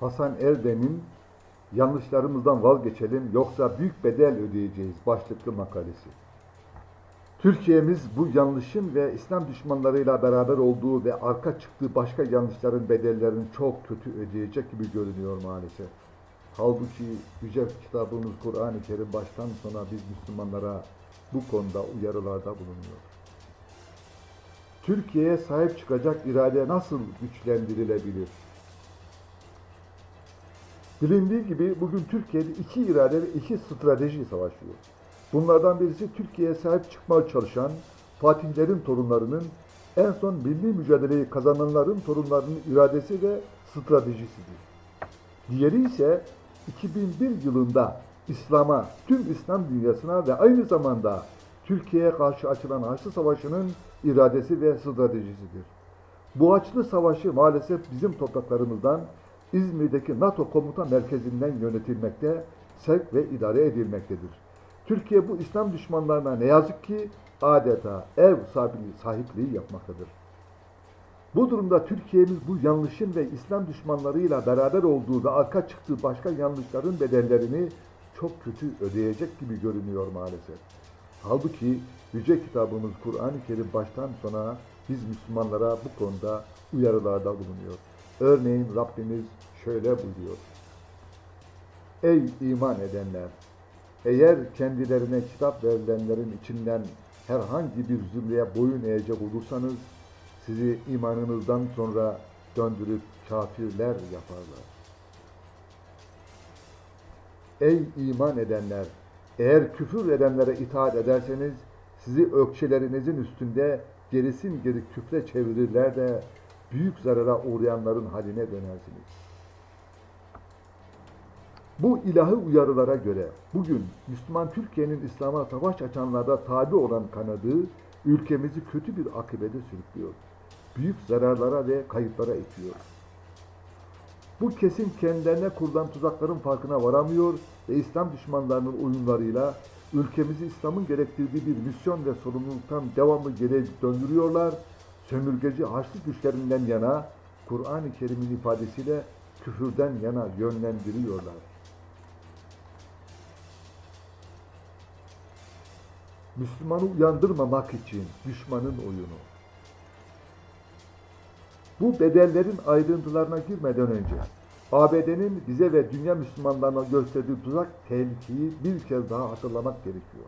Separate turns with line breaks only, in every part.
Hasan Erden'in yanlışlarımızdan vazgeçelim yoksa büyük bedel ödeyeceğiz başlıklı makalesi. Türkiye'miz bu yanlışın ve İslam düşmanlarıyla beraber olduğu ve arka çıktığı başka yanlışların bedellerini çok kötü ödeyecek gibi görünüyor maalesef. Halbuki yüce kitabımız Kur'an-ı Kerim baştan sona biz Müslümanlara bu konuda uyarılarda bulunuyor. Türkiye'ye sahip çıkacak irade nasıl güçlendirilebilir? Bilindiği gibi bugün Türkiye'de iki irade ve iki strateji savaşıyor. Bunlardan birisi Türkiye'ye sahip çıkmaya çalışan Fatihlerin torunlarının en son milli mücadeleyi kazananların torunlarının iradesi ve stratejisidir. Diğeri ise 2001 yılında İslam'a, tüm İslam dünyasına ve aynı zamanda Türkiye'ye karşı açılan Haçlı Savaşı'nın iradesi ve stratejisidir. Bu Haçlı Savaşı maalesef bizim topraklarımızdan İzmir'deki NATO komuta merkezinden yönetilmekte, sevk ve idare edilmektedir. Türkiye bu İslam düşmanlarına ne yazık ki adeta ev sahipliği, sahipliği yapmaktadır. Bu durumda Türkiye'miz bu yanlışın ve İslam düşmanlarıyla beraber olduğu ve arka çıktığı başka yanlışların bedellerini çok kötü ödeyecek gibi görünüyor maalesef. Halbuki Yüce Kitabımız Kur'an-ı Kerim baştan sona biz Müslümanlara bu konuda uyarılarda bulunuyor. Örneğin Rabbimiz şöyle buyuruyor. Ey iman edenler! Eğer kendilerine kitap verilenlerin içinden herhangi bir zümreye boyun eğecek olursanız sizi imanınızdan sonra döndürüp kafirler yaparlar. Ey iman edenler! Eğer küfür edenlere itaat ederseniz sizi ökçelerinizin üstünde gerisin geri küfre çevirirler de büyük zarara uğrayanların haline dönersiniz. Bu ilahi uyarılara göre bugün Müslüman Türkiye'nin İslam'a savaş açanlarda tabi olan kanadı ülkemizi kötü bir akibete sürüklüyor. Büyük zararlara ve kayıplara itiyor. Bu kesim kendilerine kurulan tuzakların farkına varamıyor ve İslam düşmanlarının oyunlarıyla ülkemizi İslam'ın gerektirdiği bir misyon ve sorumluluktan devamlı geri döndürüyorlar. Sömürgeci Haçlı güçlerinden yana, Kur'an-ı Kerim'in ifadesiyle küfürden yana yönlendiriyorlar. Müslümanı uyandırmamak için düşmanın oyunu. Bu bedellerin ayrıntılarına girmeden önce ABD'nin bize ve dünya Müslümanlarına gösterdiği tuzak tehlikeyi bir kez daha hatırlamak gerekiyor.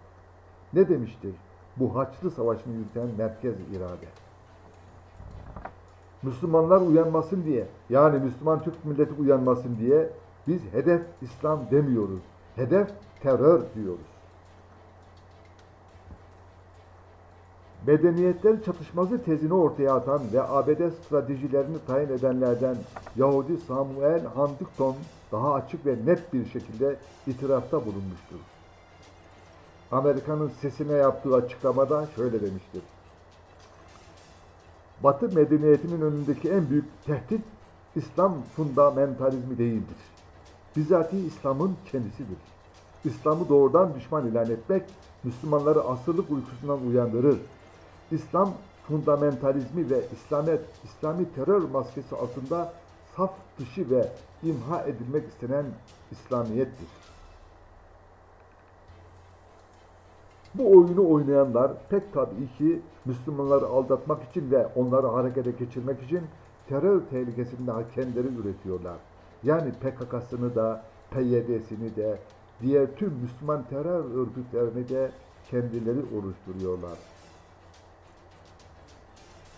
Ne demiştir? Bu Haçlı Savaşı'nı yürüten merkez irade. Müslümanlar uyanmasın diye, yani Müslüman Türk milleti uyanmasın diye biz hedef İslam demiyoruz. Hedef terör diyoruz. medeniyetler çatışması tezini ortaya atan ve ABD stratejilerini tayin edenlerden Yahudi Samuel Huntington daha açık ve net bir şekilde itirafta bulunmuştur. Amerika'nın sesine yaptığı açıklamada şöyle demiştir. Batı medeniyetinin önündeki en büyük tehdit İslam fundamentalizmi değildir. Bizatihi İslam'ın kendisidir. İslam'ı doğrudan düşman ilan etmek, Müslümanları asırlık uykusundan uyandırır. İslam fundamentalizmi ve İslamet, İslami terör maskesi altında saf dışı ve imha edilmek istenen İslamiyettir. Bu oyunu oynayanlar pek tabii ki Müslümanları aldatmak için ve onları harekete geçirmek için terör tehlikesinde kendileri üretiyorlar. Yani PKK'sını da, PYD'sini de, diğer tüm Müslüman terör örgütlerini de kendileri oluşturuyorlar.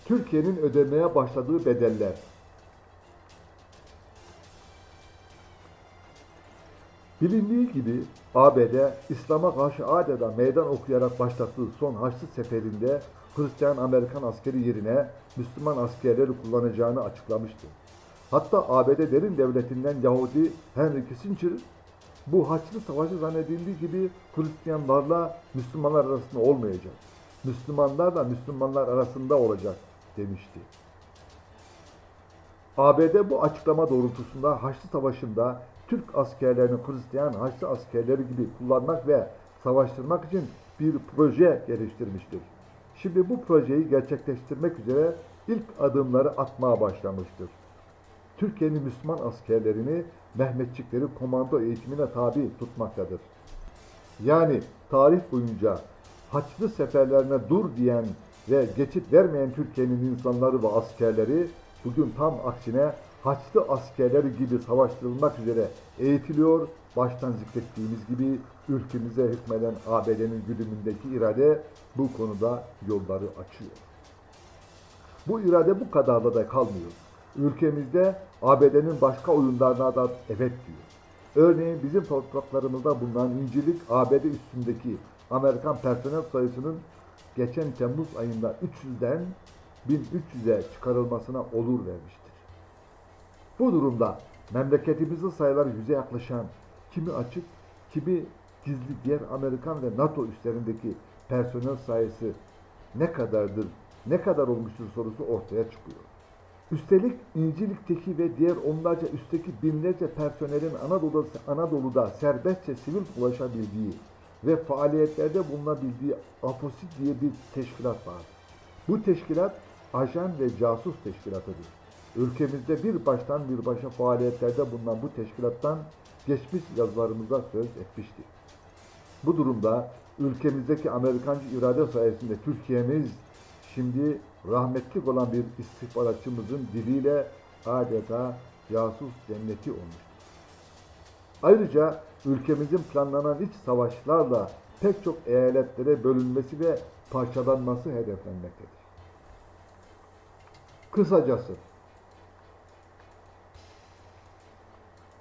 Türkiye'nin ödemeye başladığı bedeller. Bilindiği gibi ABD İslam'a karşı adeta meydan okuyarak başlattığı son Haçlı Seferi'nde Hristiyan Amerikan askeri yerine Müslüman askerleri kullanacağını açıklamıştı. Hatta ABD derin devletinden Yahudi Henry Kissinger bu Haçlı Savaşı zannedildiği gibi Hristiyanlarla Müslümanlar arasında olmayacak. Müslümanlar da Müslümanlar arasında olacak demişti. ABD bu açıklama doğrultusunda Haçlı Savaşı'nda Türk askerlerini Hristiyan Haçlı askerleri gibi kullanmak ve savaştırmak için bir proje geliştirmiştir. Şimdi bu projeyi gerçekleştirmek üzere ilk adımları atmaya başlamıştır. Türkiye'nin Müslüman askerlerini Mehmetçikleri komando eğitimine tabi tutmaktadır. Yani tarih boyunca Haçlı seferlerine dur diyen ve geçit vermeyen Türkiye'nin insanları ve askerleri bugün tam aksine Haçlı askerleri gibi savaştırılmak üzere eğitiliyor. Baştan zikrettiğimiz gibi ülkemize hükmeden ABD'nin güdümündeki irade bu konuda yolları açıyor. Bu irade bu kadarla da kalmıyor. Ülkemizde ABD'nin başka oyunlarına da evet diyor. Örneğin bizim topraklarımızda bulunan İncilik ABD üstündeki Amerikan personel sayısının geçen Temmuz ayında 300'den 1300'e çıkarılmasına olur vermiştir. Bu durumda memleketimizin sayıları yüze yaklaşan, kimi açık, kimi gizli diğer Amerikan ve NATO üslerindeki personel sayısı ne kadardır, ne kadar olmuştur sorusu ortaya çıkıyor. Üstelik İncilik'teki ve diğer onlarca üstteki binlerce personelin Anadolu'da, Anadolu'da serbestçe sivil ulaşabildiği ve faaliyetlerde bulunabildiği AFOSİ diye bir teşkilat var. Bu teşkilat ajan ve casus teşkilatıdır. Ülkemizde bir baştan bir başa faaliyetlerde bulunan bu teşkilattan geçmiş yazılarımızda söz etmiştik. Bu durumda ülkemizdeki Amerikancı irade sayesinde Türkiye'miz şimdi rahmetlik olan bir istihbaratçımızın diliyle adeta casus cenneti olmuştur. Ayrıca ülkemizin planlanan iç savaşlarla pek çok eyaletlere bölünmesi ve parçalanması hedeflenmektedir. Kısacası,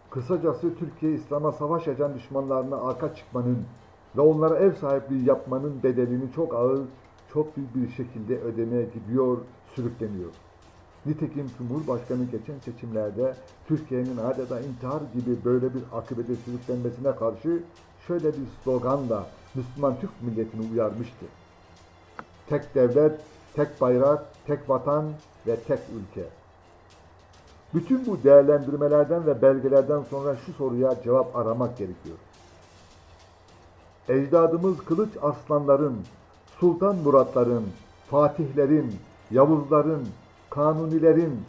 kısacası Türkiye İslam'a savaş açan düşmanlarına arka çıkmanın ve onlara ev sahipliği yapmanın bedelini çok ağır, çok büyük bir şekilde ödemeye gidiyor, sürükleniyor. Nitekim Cumhurbaşkanı geçen seçimlerde Türkiye'nin adeta intihar gibi böyle bir akıbete sürüklenmesine karşı şöyle bir sloganla Müslüman Türk milletini uyarmıştı. Tek devlet, tek bayrak, tek vatan ve tek ülke. Bütün bu değerlendirmelerden ve belgelerden sonra şu soruya cevap aramak gerekiyor. Ecdadımız kılıç arslanların, Sultan Muratların, Fatihlerin, Yavuzların, Kanunilerin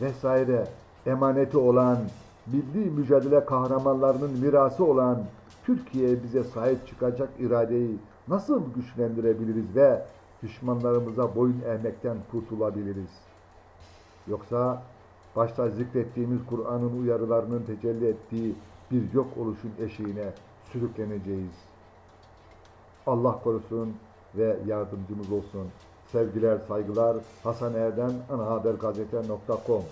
vesaire emaneti olan, milli mücadele kahramanlarının mirası olan Türkiye'ye bize sahip çıkacak iradeyi nasıl güçlendirebiliriz ve düşmanlarımıza boyun eğmekten kurtulabiliriz? Yoksa başta zikrettiğimiz Kur'an'ın uyarılarının tecelli ettiği bir yok oluşun eşiğine sürükleneceğiz. Allah korusun ve yardımcımız olsun. Sevgiler, saygılar. Hasan Erdem, anahabergazete.com